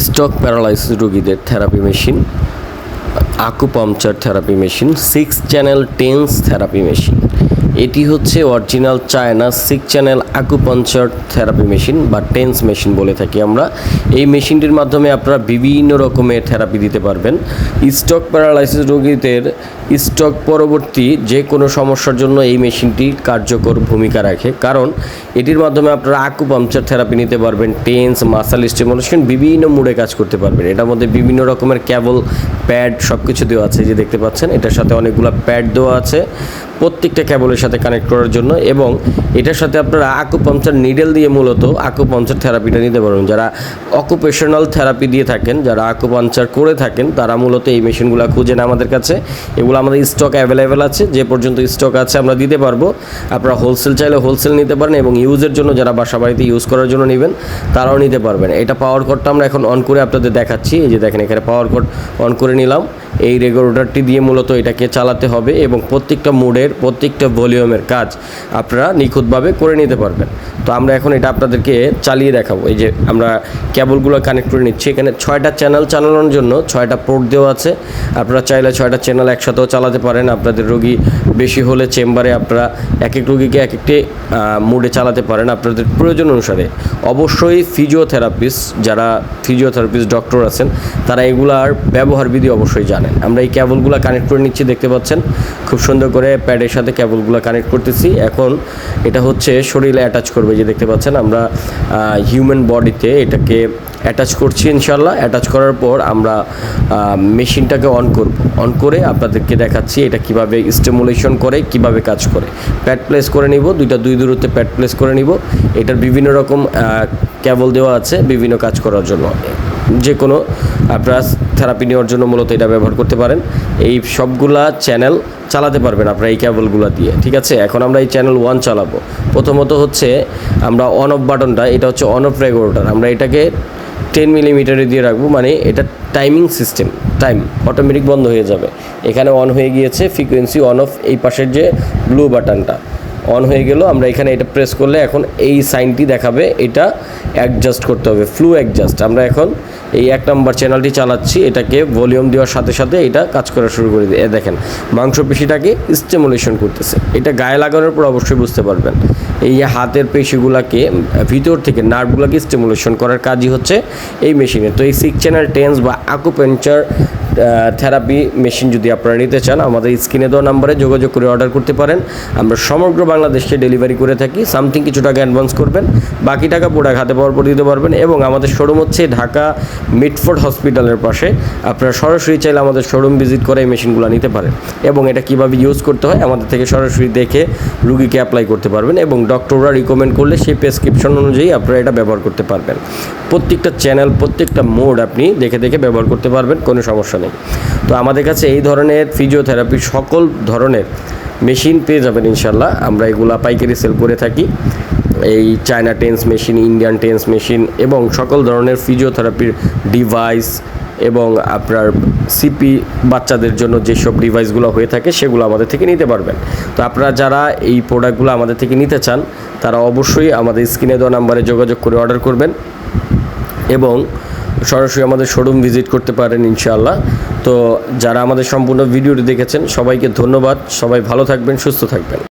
Stroke paralysis রোগীদের therapy machine, acupuncture therapy machine, six channel TENS therapy machine. এটি হচ্ছে original China six channel acupuncture therapy machine বা TENS machine বলে থাকি আমরা। এই মেশিনটির মাধ্যমে আপনারা বিভিন্ন রকমের থেরাপি দিতে পারবেন। স্টক প্যারালাইসিস রোগীদের স্ট্রোক পরবর্তী যে কোনো সমস্যার জন্য এই মেশিনটি কার্যকর ভূমিকা রাখে। কারণ এটির মাধ্যমে আপনারা আকু পাংচার থেরাপি নিতে পারবেন টেন্স মাসাল স্টিমুলেশন বিভিন্ন মুডে কাজ করতে পারবেন। এটার মধ্যে বিভিন্ন রকমের ক্যাবল প্যাড সব কিছু দেওয়া আছে যে দেখতে পাচ্ছেন, এটার সাথে অনেকগুলো প্যাড দেওয়া আছে। প্রত্যেকটা ক্যাবলের সাথে কানেক্ট করার জন্য এবং এটার সাথে আপনারা আকুপাংচার নিডেল দিয়ে মূলত আকুপাংচার থেরাপিটা নিতে পারবেন। যারা অকুপেশনাল থেরাপি দিয়ে থাকেন, যারা আকুপাংচার করে থাকেন, তারা মূলত এই মেশিনগুলো খুঁজেন আমাদের কাছে। এগুলো আমাদের স্টক অ্যাভেলেবেল আছে, যে পর্যন্ত স্টক আছে আমরা দিতে পারব। আপনারা হোলসেল চাইলে হোলসেল নিতে পারেন এবং ইউজের জন্য যারা বাসা বাড়িতে ইউজ করার জন্য নেবেন, তারাও নিতে পারবেন। এটা পাওয়ার কোডটা আমরা এখন অন করে আপনাদের দেখাচ্ছি। এই যে দেখেন, এখানে পাওয়ার কোড অন করে নিলাম। এই রেগুলেটরটি দিয়ে মূলত এটাকে চালাতে হবে এবং প্রত্যেকটা মুডের প্রত্যেকটা ভলিউমের কাজ আপনারা নিখুঁতভাবে করে নিতে পারবেন। তো আমরা এখন এটা আপনাদেরকে চালিয়ে দেখাবো। এই যে আমরা কেবলগুলো কানেক্ট করে নিচ্ছি। এখানে ছয়টা চ্যানেল চালানোর জন্য ছয়টা পোর্ট দেওয়া আছে। আপনারা চাইলে ছয়টা চ্যানেল একসাথেও চালাতে পারেন। আপনাদের রোগী বেশি হলে চেম্বারে আপনারা এক এক রোগীকে এক একটি মুডে চালাতে পারেন আপনাদের প্রয়োজন অনুসারে। অবশ্যই ফিজিওথেরাপিস্ট যারা ফিজিওথেরাপিস্ট ডক্টর আছেন, তারা এগুলার ব্যবহার বিধি অবশ্যই জানেন। আমরা এই কেবলগুলো কানেক্ট করে নিচ্ছি, দেখতে পাচ্ছেন? খুব সুন্দর করে প্যাডের সাথে কেবলগুলো কানেক্ট করতেছি। এখন এটা হচ্ছে শরীরে অ্যাটাচ করবে যে দেখতে পাচ্ছেন আমরা হিউম্যান বডিতে এটাকে অ্যাটাচ করছি ইনশাল্লাহ অ্যাটাচ করার পর আমরা মেশিনটাকে অন করব। অন করে আপনাদেরকে দেখাচ্ছি এটা কীভাবে স্টিমুলেশন করে, কীভাবে কাজ করে। প্যাড প্লেস করে নিব, দুইটা দুই দূরত্বে প্যাড প্লেস করে নিব। এটার বিভিন্ন রকম কেবল দেওয়া আছে, বিভিন্ন কাজ করার জন্য। যে কোনো আপনারা থেরাপি নেওয়ার জন্য মূলত এটা ব্যবহার করতে পারেন। এই সবগুলা চ্যানেল চালাতে পারবেন আপনারা এই কেবলগুলো দিয়ে, ঠিক আছে? এখন আমরা এই চ্যানেল ওয়ান চালাবো। প্রথমত হচ্ছে আমরা অন অফ বাটনটা এটা হচ্ছে অন অফ রেগুলেটর আমরা এটাকে টেন মিলিমিটারে দিয়ে রাখব মানে এটা টাইমিং সিস্টেম টাইম অটোমেটিক বন্ধ হয়ে যাবে। এখানে অন হয়ে গিয়েছে ফ্রিকোয়েন্সি অন অফ এই পাশের যে ব্লু বাটনটা অন হয়ে গেল। আমরা এখানে এটা প্রেস করলে এখন এই সাইনটি দেখাবে। এটা অ্যাডজাস্ট করতে হবে ফ্লু অ্যাডজাস্ট আমরা এখন এই এক নম্বর চ্যানেলটি চালাচ্ছি, এটাকে ভলিউম দেওয়ার সাথে সাথে এটা কাজ করা শুরু করে দিয়ে দেখেন, মাংসপেশিটাকে স্টেমুলেশন করতেছে। এটা গায়ে লাগানোর পর অবশ্যই বুঝতে পারবেন। এই হাতের পেশিগুলোকে, ভিতর থেকে নার্ভগুলোকে স্টিমুলেশন করার কাজই হচ্ছে এই মেশিনে তো এই সিক্স চ্যানেল টেন্স বা আকুপেঞ্চার থেরাপি মেশিন যদি আপনারা নিতে চান, আমাদের স্ক্রিনে দেওয়া নাম্বারে যোগাযোগ করে অর্ডার করতে পারেন। আমরা সমগ্র বাংলাদেশকে ডেলিভারি করে থাকি। সামথিং কিছু টাকা অ্যাডভান্স করবেন, বাকি টাকা প্রোডাক্ট হাতে পাওয়ার পর দিতে পারবেন এবং আমাদের শোরুম হচ্ছে ঢাকা মিটফোর্ড হসপিটালের পাশে। আপনারা সরাসরি চাইলে আমাদের শোরুম ভিজিট করে এই মেশিনগুলো নিতে পারেন এবং এটা কীভাবে ইউজ করতে হয় আমাদের থেকে সরাসরি দেখে রুগীকে অ্যাপ্লাই করতে পারবেন এবং ডক্টররা রিকমেন্ড করলে সেই প্রেসক্রিপশন অনুযায়ী আপনারা এটা ব্যবহার করতে পারবেন। প্রত্যেকটা চ্যানেল প্রত্যেকটা মোড আপনি দেখে দেখে ব্যবহার করতে পারবেন, কোনো সমস্যা নেই তো আমাদের কাছে এই ধরনের ফিজিওথেরাপি সকল ধরনের মেশিন পেয়ে যাবেন ইনশাল্লাহ। আমরা এগুলা পাইকারি সেল করে থাকি। এই China TENS machine Indian TENS machine এবং সকল ধরনের ফিজিওথেরাপির ডিভাইস এবং আপনার সিপি বাচ্চাদের জন্য যেসব ডিভাইসগুলো হয়ে থাকে, সেগুলো আমাদের থেকে নিতে পারবেন। তো আপনারা যারা এই প্রোডাক্টগুলো আমাদের থেকে নিতে চান, তারা অবশ্যই আমাদের স্ক্রিনে দেওয়া নাম্বারে যোগাযোগ করে অর্ডার করবেন। এবং সরাসরি আমাদের শোরুম ভিজিট করতে পারেন ইনশাআল্লাহ। তো যারা আমাদের সম্পূর্ণ ভিডিওটি দেখেছেন, সবাইকে ধন্যবাদ। সবাই ভালো থাকবেন, সুস্থ থাকবেন।